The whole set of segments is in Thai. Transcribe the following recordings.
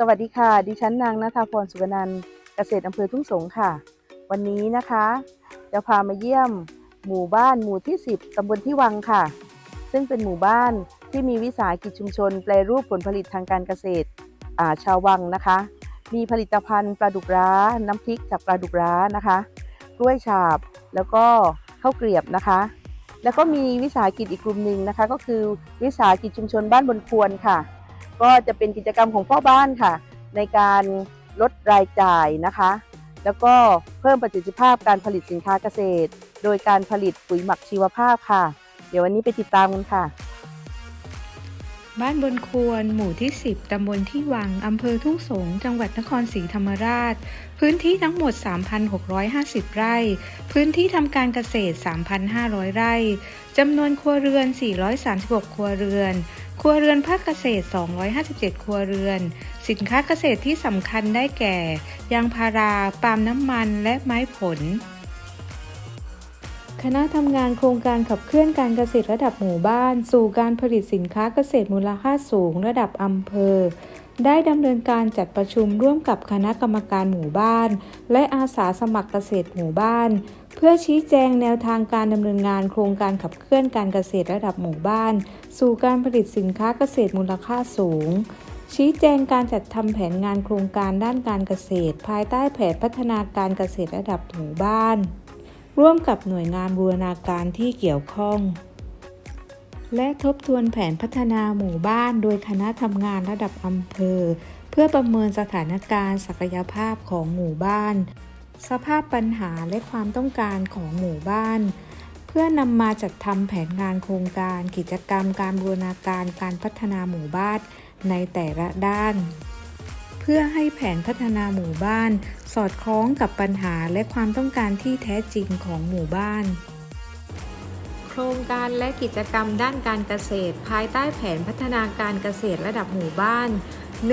สวัสดีค่ะ ดิฉันนางนาธาพรสุวรรณันเกษตรอำเภอทุ่งสงค่ะ วันนี้นะคะ จะพามาเยี่ยมหมู่บ้านหมู่ที่ 10ตำบลที่วังค่ะ ซึ่งเป็นหมู่บ้านที่มีวิสาหกิจชุมชน แปรรูปผลผลิตทางการเกษตราชาววังนะคะ มีผลิตภัณฑ์ปลาดุกร้า น้ำพริกจากปลาดุกร้านะคะกล้วยฉาบแล้วก็ข้าวเกลียบนะคะ แล้วก็มีวิสาหกิจอีกกลุ่มหนึ่งนะคะ ก็คือวิสาหกิจชุมชนบ้านบนควรค่ะ ก็จะเป็นกิจกรรมของพ่อบ้านค่ะ ในการลดรายจ่ายนะคะ แล้วก็เพิ่มประสิทธิภาพการผลิตสินค้าเกษตร โดยการผลิตปุ๋ยหมักชีวภาพค่ะ เดี๋ยววันนี้ไปติดตามกันค่ะ บ้านบนควร หมู่ที่ 10 ตำบลที่วัง อำเภอทุ่งสง จังหวัดนครศรีธรรมราช พื้นที่ทั้งหมด 3,650 ไร่ พื้นที่ทำการเกษตร 3,500 ไร่จำนวนครัวเรือน 436 ครัวเรือน ครัวเรือนภาคเกษตร 257 ครัวเรือน สินค้าเกษตรที่สำคัญได้แก่ ยางพารา ปาล์มน้ำมันและไม้ผล คณะทำงานโครงการขับเคลื่อนการเกษตรระดับหมู่บ้าน สู่การผลิตสินค้าเกษตรมูลค่าสูงระดับอำเภอ ได้ดำเนินการจัดประชุมร่วมกับคณะกรรมการหมู่บ้าน และอาสาสมัครเกษตรหมู่บ้าน เพื่อชี้แจงแนวทางการดำเนินงานโครงการขับเคลื่อนการเกษตรระดับหมู่บ้าน สู่การผลิตสินค้าเกษตรมูลค่าสูง ชี้แจงการจัดทำแผนงานโครงการด้านการเกษตร ภายใต้แผนพัฒนาการเกษตรระดับหมู่บ้าน ร่วมกับหน่วยงานบูรณาการที่เกี่ยวข้องและทบทวนแผนพัฒนาหมู่บ้านโดยคณะทำงานระดับอำเภอ เพื่อประเมินสถานการณ์ศักยภาพของหมู่บ้าน สภาพปัญหาและความต้องการของหมู่บ้าน เพื่อนำมาจัดทำแผนงานโครงการ กิจกรรม การบูรณาการการพัฒนาหมู่บ้านในแต่ละด้าน เพื่อให้แผนพัฒนาหมู่บ้าน สอดคล้องกับปัญหาและความต้องการที่แท้จริงของหมู่บ้านโครงการและกิจกรรมด้านการเกษตร ภายใต้แผนพัฒนาการเกษตรระดับหมู่บ้าน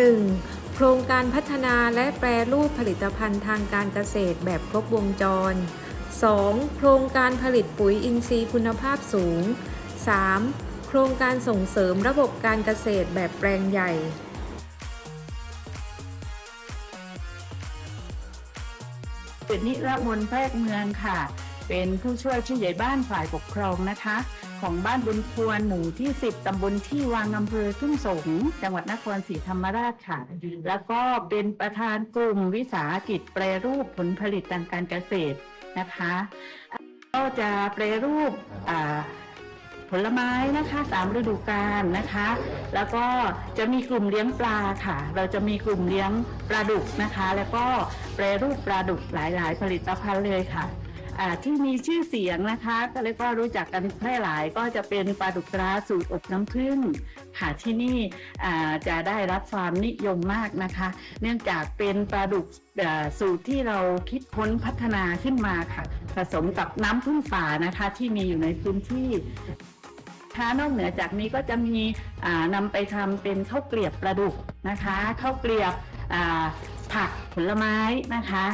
1. โครงการพัฒนาและแปรรูปผลิตภัณฑ์ทางการเกษตรแบบครบวงจร 2. โครงการผลิตปุ๋ยอินทรีย์คุณภาพสูง 3. โครงการส่งเสริมระบบการเกษตรแบบแปลงใหญ่เป็นนิรมนแพรกเมืองค่ะ เป็นผู้ช่วยผู้ใหญ่บ้านฝ่ายปกครองนะคะ ของบ้านบุญควรหมู่ที่ 10 ตำบลที่วางอำเภอทุ่งสงจังหวัดนครศรีธรรมราชค่ะ แล้วก็เป็นประธานกลุ่มวิสาหกิจแปรรูปผลผลิตทางการเกษตรนะคะ ก็จะแปรรูปผลไม้นะคะสามฤดูกาลนะคะ แล้วก็จะมีกลุ่มเลี้ยงปลาค่ะ เราจะมีกลุ่มเลี้ยงปลาดุกนะคะ แล้วก็แปรรูปปลาดุกหลาย ๆ ผลิตภัณฑ์เลยค่ะ อ่าที่มีชื่อเสียงนะคะก็เรียกว่ารู้จักกันแพร่หลายก็จะเป็นปลาดุกตราสูตรอบน้ำผึ้งค่ะที่นี่อ่าจะได้รับความนิยมมากนะคะ เนื่องจากเป็นปลาดุกสูตรที่เราคิดค้นพัฒนาขึ้นมาค่ะ ผสมกับน้ำพึ่งป่านะคะที่มีอยู่ในพื้นที่ถ้านอกเหนือจากนี้ก็จะมีอ่านำไปทำเป็นข้าวเกลียบปลาดุกนะคะข้าวเกลียบผักผลไม้นะคะ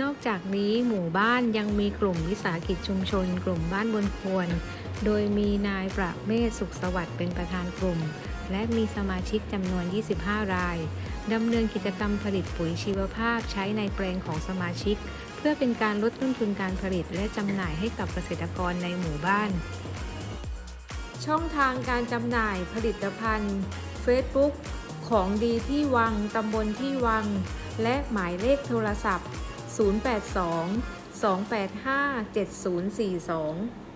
นอกจากนี้หมู่บ้านยังมีกลุ่มวิสาหกิจชุมชน กลุ่มบ้านบนควร โดยมีนายประเมศสุขสวัสดิ์เป็นประธานกลุ่ม และมีสมาชิกจำนวน 25 รายดำเนินกิจกรรมผลิตปุ๋ยชีวภาพใช้ในแปลงของสมาชิก เพื่อเป็นการลดต้นทุนการผลิตและจำหน่ายให้กับเกษตรกรในหมู่บ้าน ช่องทางการจำหน่ายผลิตภัณฑ์ Facebook ของดีที่วังตำบลที่วัง และหมายเลขโทรศัพท์ 082 285 7042